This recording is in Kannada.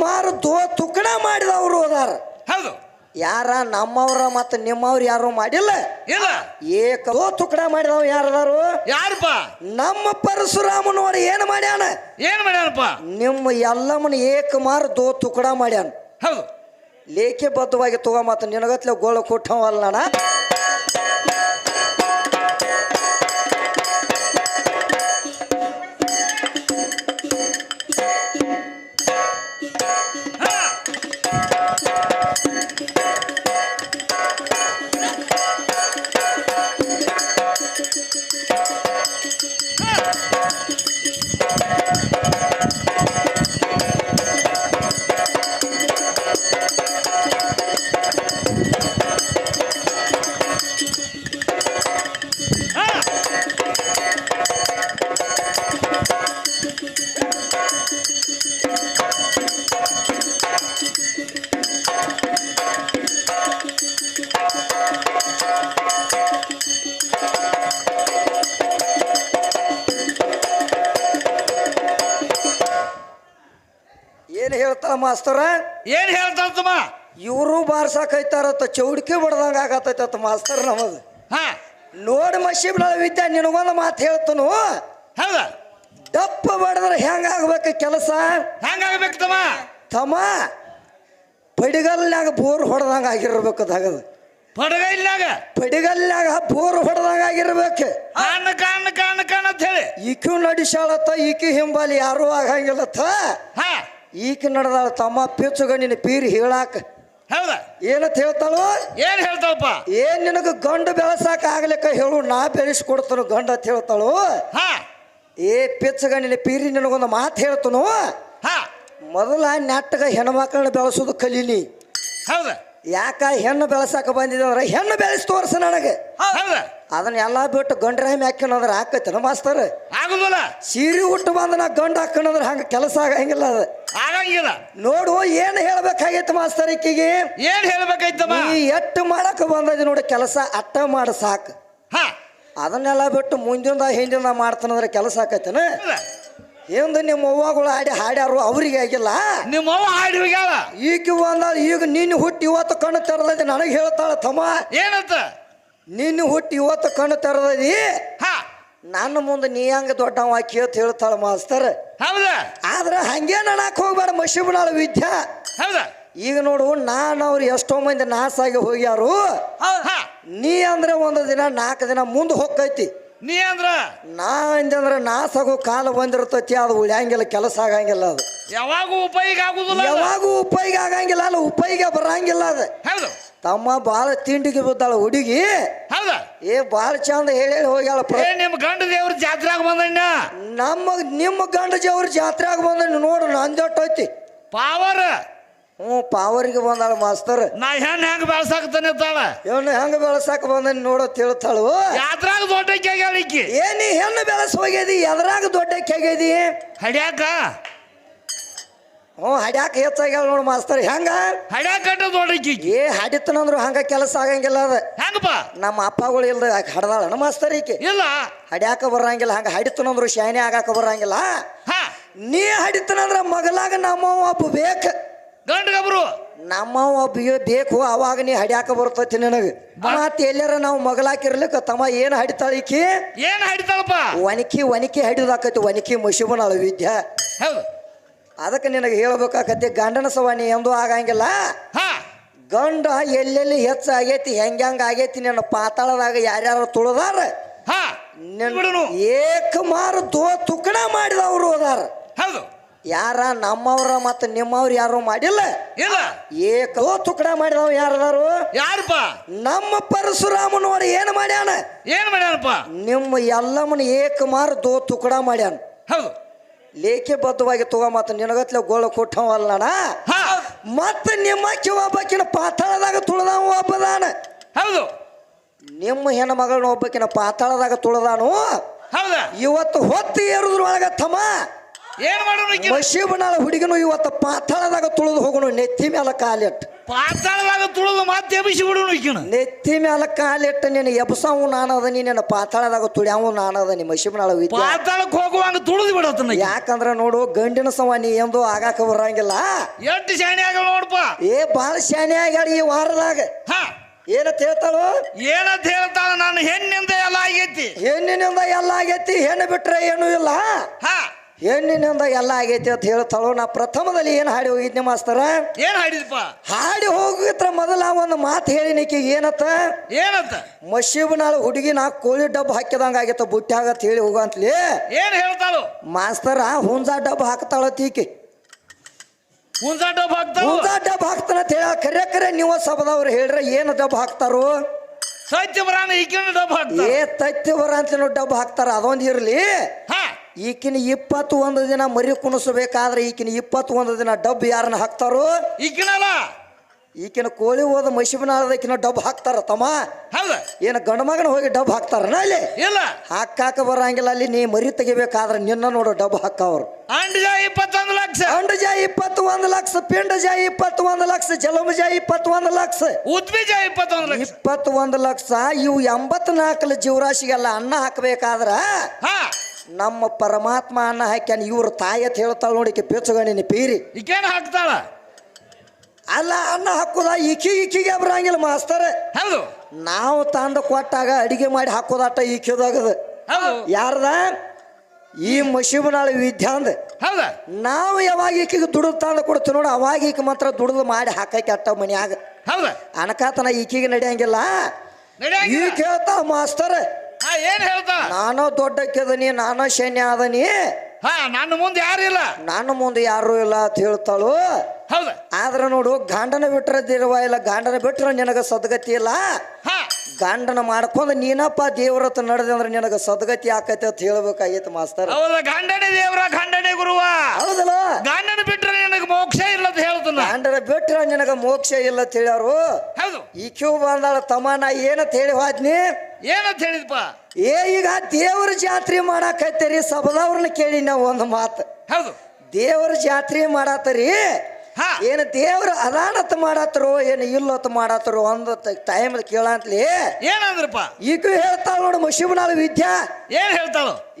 ಮಾರು ದೋ ತುಕಡ ಮಾಡಿದವರು ಅದಾರ ಹೌದು. ಯಾರ ನಮ್ಮವ್ರ ಮತ್ತ ನಿಮ್ಮವ್ರ ಯಾರು ಮಾಡಿಲ್ಲ. ಇಲ್ಲ. ಏಕ ದೋ ತುಕಡ ಮಾಡಿದವ ಯಾರದಾರು ಯಾರಪ್ಪ? ನಮ್ಮ ಪರಶುರಾಮ ನೋಡಿ ಏನು ಮಾಡ್ಯಾನ? ಏನ್ ಮಾಡ್ಯಾನಪ್ಪ? ನಿಮ್ಮ ಎಲ್ಲಮ್ಮನ ಏಕ ಮಾರು ದೋ ತುಕಡ ಮಾಡ್ಯಾನ. ಹೌದು. ಲೇಖೆ ಬದ್ಧವಾಗಿ ತಗೋ ಮತ್ತ ನಿನಗತ್ಲೆ ಗೋಳ ಕೊಟ್ಟವಲ್ಲ ಮಾಸ್ತರ? ಏನ್ ಹೇಳ್ತಾರತ್ತಮ್ಮ ಇವರು ಬಾರ್ಸಾಕೈತಾರತ್ತ ಚೌಡಿಕೆ ಬಡ್ದಂಗ ಆಗತ್ತೈತತ್ತ ಮಾಸ್ತರ್ ನಮಗ. ಹಾ. ನೋಡಿ ಬಿಡ ವಿದ್ಯಾ ನಿನಗೊಂದು ಮಾತು ಹೇಳ್ತನು. ಹೌದ? ದಪ್ಪ ಬಡದ್ರೆ ಹೆಂಗಾಗ್ಬೇಕು ಕೆಲಸ? ಹೆಂಗಾಗ್ಬೇಕು ತಮ್ಮ ತಮ್ಮ ಪಡಿಗಲ್ನಾಗ ಬೋರ್ ಹೊಡೆದಂಗ ಆಗಿರ್ಬೇಕು ಅದಾಗದು ಪಡಗ ಇಲ್ಲಾಗ ಪಡಿಗಲ್ನಾಗ ಬೋರ್ ಹೊಡೆದಂಗ ಆಗಿರ್ಬೇಕು. ಕಾಣ ಕಾಣ ಕಾಣ ಕಾಣ ಅಂತ ಹೇಳಿ. ಈಕಿ ನಡಿಸಾಳತ್ತ ಈಕಿ ಹಿಂಬಾಲಿ ಯಾರೂ ಆಗಂಗಿಲ್ಲತ್ತ. ಹಾ. ಈಕಿ ನಡೆದಾಳ ತಮ್ಮ ಪಿಚ್ಚುಗ ನಿನ್ನ ಪೀರಿ ಹೇಳಾಕ. ಹೌದಾ? ಏನಂತ ಹೇಳ್ತಾಳು? ಏನ್ ಹೇಳ್ತಾಳಪ್ಪ? ಏನ್ ನಿನಗ ಗಂಡು ಬೆಳೆಸಾಕ ಆಗ್ಲಿಕ್ಕ ಹೇಳು ನಾ ಬೆಳೆಸ್ಕೊಡ್ತಾನು ಗಂಡ ಅಂತ ಹೇಳ್ತಾಳು? ಹಾ. ಏ ಪಿಚ್ಚಗ ನಿನ್ನ ಪೀರಿ ನಿನಗೊಂದು ಮಾತು ಹೇಳ್ತನು? ಹಾ. ಮೊದಲ ನೆಟ್ಟಗ ಹೆಣ್ಮಕ್ಳನ್ನ ಬೆಳೆಸೋದು ಕಲೀನಿ ಹೌದ? ಯಾಕ ಹೆಣ್ಣು ಬೆಳೆಸಾಕ ಬಂದಿದೆ ಅಂದ್ರೆ ಹೆಣ್ಣು ಬೆಳೆಸಿ ತೋರ್ಸ ನನಗೆ. ಹೌದ? ಅದನ್ನ ಎಲ್ಲ ಬಿಟ್ಟು ಗಂಡ್ರ ಹಾಕಿನಂದ್ರೆ ಹಾಕೈತನ ಮಾಸ್ತರ್? ಆಗುದಿಲ್ಲ. ಸೀರೆ ಉಟ್ಟು ಬಂದ ನಾ ಗಂಡ ಹಾಕಣಂದ್ರೆ ಹಂಗ ಕೆಲಸ ಆಗಂಗಿಲ್ಲ ಅದು. ಆಗಂಗಿಲ್ಲ. ನೋಡು ಏನು ಹೇಳ್ಬೇಕಾಗೈತೆ ಮಾಸ್ತರ್ ಈಕಿಗೆ? ಏನ್ ಹೇಳ್ಬೇಕಾಯ್ತಮ್ಮ? ಈ ಎಟ್ಟು ಮಾಡಕ್ ಬಂದದ ನೋಡಿ ಕೆಲಸ ಅಟ್ಟ ಮಾಡ ಸಾಕು. ಹಾ. ಅದನ್ನೆಲ್ಲ ಬಿಟ್ಟು ಮುಂದಿಂದ ಹಿಂದಿಂದ ಮಾಡ್ತಾನಂದ್ರೆ ಕೆಲಸ ಆಕೈತನ? ಎಂದು ನಿಮ್ಮ ಅವ್ವಗಳು ಹಾಡಿ ಹಾಡ್ಯಾರು ಅವ್ರಿಗೆ ಆಗಿಲ್ಲ. ನಿಮ್ಮ ಅವ್ವ ಹಾಡಿ ಈಗ ಬಂದ ಈಗ ನೀನು ಹುಟ್ಟಿ ಇವತ್ತು ಕಣ್ಣು ತೆರೆದೈತಿ ನನಗೆ ಹೇಳ್ತಾಳ ತಮ್ಮ. ಏನಂತ? ನೀನು ಹುಟ್ಟಿ ಇವತ್ತು ಕಣ್ಣು ತೆರದಿ ಹಾ. ನನ್ನ ಮುಂದೆ ನೀ ಹಂಗ ದೊಡ್ಡವ ಕೇತ್ ಹೇಳ್ತಾಳ ಮಾಸ್ತರ್. ಹೌದಾ? ಆದ್ರೆ ಹಂಗೆ ನಡಕ್ ಹೋಗ್ಬೇಡ ಮಶಿಬಿಡಾಳ ವಿದ್ಯಾ. ಹೌದಾ? ಈಗ ನೋಡು ನಾನು ಅವ್ರು ಎಷ್ಟೋ ಮಂದಿ ನಾಸಾಗಿ ಹೋಗ್ಯಾರು. ಹಾ. ನೀ ಅಂದ್ರೆ ಒಂದು ದಿನ ನಾಲ್ಕು ದಿನ ಮುಂದೆ ಹೋಗ್ತೈತಿ ನೀ ಅಂದ್ರ? ನಾ ಅಂದಂದ್ರೆ ನಾಸಾಗೋ ಕಾಲ ಬಂದಿರ್ತೈತಿ ಅದು ಉಳಿಯಂಗಿಲ್ಲ ಕೆಲಸ ಆಗಂಗಿಲ್ಲ ಅದು. ಯಾವಾಗೂ ಉಪಯೋಗ ಆಗುದಿಲ್ಲ. ಯಾವಾಗೂ ಉಪಯೋಗ ಆಗಂಗಿಲ್ಲ ಅಲ್ಲ ಉಪಯೋಗ ಬರಂಗಿಲ್ಲ ಅದು. ಹೌದು. ತಮ್ಮ ಬಾಳ ತಿಂಡಿಗೆ ಬಿದ್ದಾಳ ಹುಡುಗಿ. ಹೌದಾ? ಏ ಬಾಳ ಚಂದ ಹೇಳಿ ಹೋಗ್ಯಾಳ ಪ್ರ ಏ ನಿಮ್ ಗಂಡ ದೇವ್ರ ಜಾತ್ರೆಯಾಗ ಬಂದಣ್ಣ? ನಮ್ಮ ನಿಮ್ಮ ಗಂಡ ದೇವ್ರ ಜಾತ್ರೆಯಾಗ ಬಂದ ನೋಡು ನಂದೊಟ್ಟೈತಿ ಪಾವರ್? ಹ್ಞೂ ಪಾವರಿಗೆ ಬಂದಾಳ ಮಾಸ್ತರ್. ನಾ ಹೆಣ್ಣು ಹೆಂಗ್ ಬೆಳ್ಸಾಕತ್ತಾನೆ ತಾಳ ಇವನು ಹೆಂಗ್ ಬೆಳಸಾಕ ಬಂದ ನೋಡೋ ತಿಳ್ತಾಳು. ಯಾದ್ರಾಗ ದೊಡ್ಡ ಆಗ್ಯಾಳ ಈಕಿ. ಏ ನೀ ಹೆಣ್ಣು ಬೆಳಸ ಹೋಗ್ಯದಿ ಎದ್ರಾಗ ದೊಡ್ಡ ಕೆಗ್ಯದಿ? ಹಡ್ಯಾಕ? ಹ್ಞೂ ಹಡ್ಯಾಕ ಹೆಚ್ಚಾಗ್ಯಾವ ನೋಡು ಮಾಸ್ತರ್ ಹೆಂಗ? ಹಡ್ಯಾಕ ಕಟ್ಟ ದೊಡ್ಡ ಏ ಹಡಿತನಂದ್ರು ಹಂಗ ಕೆಲಸ ಆಗಂಗಿಲ್ಲ ಅದ. ಹೆಂಗಪ್ಪ? ನಮ್ಮ ಅಪ್ಪಗಳು ಇಲ್ದ ಹಡ್ದಾಳ ಮಾಸ್ತರ್ ಈಕೆ. ಇಲ್ಲ. ಹಡ್ಯಾಕ ಬರಂಗಿಲ್ಲ ಹಂಗ ಹಡಿತನಂದ್ರು ಶಾನೆ ಆಗಾಕ ಬರಂಗಿಲ್ಲ. ಹಾ. ನೀ ಹಡಿತನಂದ್ರ ಮಗಲಾಗ ನಮ್ಮವ ಒಬ್ಬ ಬೇಕ. ಗಂಡಗಬ್ರು ನಮ್ಮವ ಒಬ್ಬ ಇವ್ ಬೇಕು ಅವಾಗ ನೀ ಹಡ್ಯಾಕ ಬರ್ತೈತಿ ನಿನಗ. ಮತ್ತೆ ಎಲ್ಲಾರ ನಾವು ಮಗಲಾಕಿರ್ಲಿಕ್ಕ ತಮ್ಮ ಏನು ಹಡಿತಾಳ ಈಕಿ? ಏನ್ ಹಡಿತಾಳಪ್ಪ? ಒನಕಿ ಒನಕಿ ಹಡಿದಾಕೈತಿ ಒನಕಿ ಮಶಿಬನಾಳ ವಿದ್ಯಾ. ಹೌದು. ಅದಕ್ಕೆ ನಿನಗೆ ಹೇಳ್ಬೇಕಾಕತಿ ಗಂಡನ ಸವಾನಿ ಎಂದು ಆಗಂಗಿಲ್ಲ. ಹಾ. ಗಂಡ ಎಲ್ಲೆಲ್ಲಿ ಹೆಚ್ಚು ಆಗೈತಿ ಹೆಂಗ ಹೆಂಗ ಆಗೈತಿ ನಿನ್ನ ಪಾತಾಳದಾಗ ಯಾರ್ಯಾರು ತುಳದಾರ? ಏಕಮಾರು ದೋ ತುಕಡ ಮಾಡಿದವರು ಅದಾರ. ಹೌದು. ಯಾರ ನಮ್ಮವ್ರ ಮತ್ತ ನಿಮ್ಮವ್ರು ಯಾರು ಮಾಡಿಲ್ಲ? ಇಲ್ಲ. ಏಕ ತುಕಡ ಮಾಡಿದವ ಯಾರದಾರು ಯಾರಪ್ಪ? ನಮ್ಮ ಪರಶುರಾಮ ನೋಡಿ ಏನು ಮಾಡ್ಯಾನ? ಏನ್ ಮಾಡ್ಯಾನಪ್ಪ? ನಿಮ್ಮ ಎಲ್ಲಮ್ಮನ ಏಕಮಾರು ದೋ ತುಕಡ ಮಾಡ್ಯಾನ. ಹೌದು. ಲೇಖೆ ಬದ್ಧವಾಗಿ ತಗೋ ಮತ್ತು ನಿನಗತ್ಲೆ ಗೋಳ ಕೊಟ್ಟವಲ್ಲಣ ಹಾ. ಮತ್ತೆ ನಿಮ್ಮ ಅಕ್ಕಿ ಒಬ್ಬಕಿನ ಪಾತಾಳದಾಗ ತುಳದಾವ ಒಬ್ಬದಾನ? ಹೌದು. ನಿಮ್ಮ ಹೆಣ್ಣು ಮಗಳನ್ನ ಒಬ್ಬಕಿನ ಪಾತಾಳದಾಗ ತುಳದಾನು? ಹೌದು. ಇವತ್ತು ಹೊತ್ತು ಏರುದ್ರೊಳಗ ತಮ್ಮ? ಏನ್ ಮಾಡೋಣ? ಮಶೀಬನಾಳ ಹುಡುಗಿನೂ ಇವತ್ತು ಪಾತಾಳದಾಗ ತುಳಿದು ಹೋಗೋಣ ನೆತ್ತಿ ಮೇಲೆ ಕಾಲಿಟ್ಟು ಪಾತಾಳದಾಗ ತುಳಿದು ಮತ್ತೆ ಎಬಿಸಿ ಬಿಡುನು ಈಕಿನ. ನೆತ್ತಿ ಮೇಲೆ ಕಾಲಿಟ್ಟು ನೀನು ಎಬ್ಸವು ನಾನದ ನೀ ನಿನ್ನ ಪಾತಾಳದಾಗ ತುಳ್ಯಾವು ನಾನದ ನಿಮ್ಮ ಶಿವನಾಳ ಪಾತಾಳಕ್ಕೆ ಹೋಗುವಂಗ ತುಳಿದು ಬಿಡತ್ತನ ಯಾಕಂದ್ರ ನೋಡು ಗಂಡಿನ ಸಮ ನೀ ಎಂದು ಆಗಾಕ ಬರಂಗಿಲ್ಲ. ಎಷ್ಟು ಶಾಣೆ ಆಗ ನೋಡಪ್ಪ ಏ ಬಾಳ ಶಾಣೆ ಆಗ್ಯಾಳ ಈ ವಾರದಾಗ. ಏನಂತ ಹೇಳ್ತಾಳು? ಏನಂತ ಹೇಳ್ತಾಳ? ನಾನು ಹೆಣ್ಣಿಂದ ಎಲ್ಲ ಆಗೈತಿ. ಹೆಣ್ಣಿನಿಂದ ಎಲ್ಲ ಆಗೈತಿ ಹೆಣ್ಣು ಬಿಟ್ರೆ ಏನೂ ಇಲ್ಲ. ಹಾ. ಹೆಣ್ಣಿನಿಂದ ಎಲ್ಲ ಆಗೈತಿ ಅಂತ ಹೇಳ್ತಾಳು ನಾ ಪ್ರಥಮದಲ್ಲಿ ಏನು ಹಾಡಿ ಹೋಗಿದ್ನಿ ಮಾಸ್ತರ? ಏನ್ ಹಾಡಿದಪ್ಪ ಹಾಡಿ ಹೋಗಿತ್ರ ಮೊದಲ ಒಂದು ಮಾತು ಹೇಳಿನಿಕಿ ಏನತ್ತ? ಏನಂತ? ಮಶೀಬನಾಳ ಹುಡುಗಿ ನಾ ಕೋಳಿ ಡಬ್ಬ ಹಾಕಿದಂಗ ಆಗೈತ ಬುಟ್ಟಿ ಆಗತ್ತ ಹೇಳಿ ಹೋಗಂತ್ಲಿ. ಏನ್ ಹೇಳ್ತಾಳು? ಮಾಸ್ತರ ಹುಂಜಾ ಡಬ್ಬ ಹಾಕ್ತಾಳ ತೀಕಿ ಹುಂಜಾ ಡಬ್ಬ ಹಾಕ್ತಾಳು? ಹುಂಜಾ ಡಬ್ಬ ಹಾಕ್ತಾನ ಅಂತ ಹೇಳ ಕರೆ ಕರೆ ನೀವು ಸಬದವ್ರು ಹೇಳ್ರ ಏನು ಡಬ್ಬ ಹಾಕ್ತಾರೋ? ಸತ್ಯ ಬರಾನ ಹಾಕ್ತಾರ ಏ ತತ್ತಿ ಬರ ಅಂತ ಡಬ್ಬ ಹಾಕ್ತಾರ ಅದೊಂದು ಇರ್ಲಿ. ಹಾ. ಈಕಿನ ಇಪ್ಪತ್ತು ಒಂದು ದಿನ ಮರಿ ಕುಣಿಸಬೇಕಾದ್ರೆ ಈಕಿನ ಇಪ್ಪತ್ತು ಒಂದು ದಿನ ಡಬ್ ಯಾರನ್ನ ಹಾಕ್ತಾರೋ? ಈಕಿನಲ್ಲ? ಈಕಿನ ಕೋಳಿ ಹೋದ ಮಶಿಬನಾಳದಕ್ಕಿನ ಡಬ್ ಹಾಕ್ತಾರ ತಮ್ಮ? ಹೌದ? ಏನು ಗಂಡ ಮಗನ ಹೋಗಿ ಡಬ್ ಹಾಕ್ತಾರನ ಅಲ್ಲಿ? ಇಲ್ಲ. ಹಾಕಾಕ ಬರಂಗಿಲ್ಲ ಅಲ್ಲಿ ನೀ ಮರಿ ತೆಗಿಬೇಕಾದ್ರೆ ನಿನ್ನ ನೋಡು ಡಬ್ ಹಾಕವ್ರು. ಅಂಡ್ಜ ಇಪ್ಪತ್ತೊಂದು ಲಕ್ಷ. ಅಂಡಜ ಇಪ್ಪತ್ತು ಒಂದು ಲಕ್ಷ ಪಿಂಡಜ ಇಪ್ಪತ್ತು ಒಂದು ಲಕ್ಷ ಜಲಮಜ ಇಪ್ಪತ್ತು ಒಂದು ಲಕ್ಷ. ಉದ್ಬೀಜ ಇಪ್ಪತ್ತೊಂದು ಲಕ್ಷ. ಇಪ್ಪತ್ತು ಒಂದು ಲಕ್ಷ ಇವು ಎಂಬತ್ನಾಲ್ಕು ಜೀವರಾಶಿಗೆಲ್ಲ ಅನ್ನ ಹಾಕಬೇಕಾದ್ರ ಹಾ. ನಮ್ಮ ಪರಮಾತ್ಮ ಅನ್ನ ಹಾಕ್ಯಾನ ಇವ್ರ ತಾಯಿ ಅಂತ ಹೇಳ್ತಾಳ ನೋಡಿ ಪೇಚುಗಣಿನ ಪೀರಿ. ಈಕೇನ ಹಾಕ್ತಾಳ? ಅಲ್ಲ ಅನ್ನ ಹಾಕೋದ ಈಕಿ ಈಕಿಗೆ ಬರಂಗಿಲ್ಲ ಮಾಸ್ತರ್. ಹೌದು. ನಾವು ತಂದು ಕೊಟ್ಟಾಗ ಅಡಿಗೆ ಮಾಡಿ ಹಾಕೋದಾಟ ಈಕಿದಾಗದ. ಹೌದು. ಯಾರ್ದ? ಈ ಮಶಿಬನಾಳ ವಿದ್ಯಾಂದ. ಹೌದಾ. ನಾವು ಯಾವಾಗ ಈಕಿಗೆ ದುಡಿದು ತಂದು ಕೊಡ್ತೀವಿ ನೋಡು ಅವಾಗ ಈಕೆ ಮಾತ್ರ ದುಡಿದು ಮಾಡಿ ಹಾಕಕ್ಕೆ ಅಟ್ಟ ಮನ್ಯಾಗ. ಹೌದಾ. ಅನಕಾತನ ಈಕಿಗೆ ನಡೆಯಂಗಿಲ್ಲ. ನಡೆಯಂಗಿಲ್ಲ. ಕೇಳ್ತಾವ ಮಾಸ್ತರ್ ಹಾ ಏನ್ ಹೇಳ್ದ? ನಾನು ದೊಡ್ಡಕ್ಕಿದನಿ ನಾನು ಸೈನ್ಯ ಅದನಿ ಹಾ ನನ್ನ ಮುಂದೆ ಯಾರಿಲ್ಲ ನನ್ನ ಮುಂದೆ ಯಾರು ಇಲ್ಲ ಅಂತ ಹೇಳ್ತಾಳು. ಹೌದ. ಆದ್ರೆ ನೋಡು ಗಾಂಡನ ಬಿಟ್ರೆ ದೇವ ಇಲ್ಲ ಗಾಂಡನ ಬಿಟ್ರೆ ನಿನಗ ಸದ್ಗತಿ ಇಲ್ಲ. ಹಾ. ಗಂಡನ ಮಾಡ್ಕೊಂಡು ನೀನಪ್ಪ ದೇವ್ರ ನಡೆದೆ ಅಂದ್ರೆ ನಿನಗ ಸದ್ಗತಿ ಆಕೈತೆ ಅಂತ ಹೇಳ್ಬೇಕಾಗಿತ್ತು ಮಾಸ್ತರ್. ಹೌದ ಗಂಡನೇ ದೇವ್ರ ಗಂಡನೇ ಗುರುವ ಹೌದಲ್ಲ ಗಂಡನ ಬಿಟ್ರೆ ನಿನಗೆ ಮೋಕ್ಷ ಇಲ್ಲ ಅಂತ ಹೇಳ್ತಾನ ಗಂಡನ ಬಿಟ್ರೆ ನಿನಗ ಮೋಕ್ಷ ಇಲ್ಲ ಹೌದು. ಈ ಕ್ಯೂ ಬಂದಾಳ ತಮ್ಮ ನಾ ಏನಂತ ಹೇಳಿ ಹೋದ್ನಿ? ಏನಂತ ಹೇಳಿದಪ್ಪ ಏ ಈಗ ದೇವ್ರ ಜಾತ್ರೆ ಮಾಡಾಕತ್ತೀರಿ ಸಬದವ್ರನ್ನ ಕೇಳಿ ನಾವು ಒಂದು ಮಾತು. ಹೌದು. ದೇವ್ರ ಜಾತ್ರೆ ಮಾಡಾತರಿ? ಏನು ದೇವ್ರ ಅದಾನತ್ ಮಾಡಾತರು ಏನು ಇಲ್ಲತ್ ಮಾಡಾತರು ಒಂದು ಟೈಮ್ ಕೇಳಂತ್ಲಿ? ಏನಂದ್ರಪ್ಪ ಈಗ ಹೇಳ್ತಾಳ ನೋಡು ಮುಷಿಬನಾಳ ವಿದ್ಯಾ. ಏನ್ ಹೇಳ್ತಾಳು?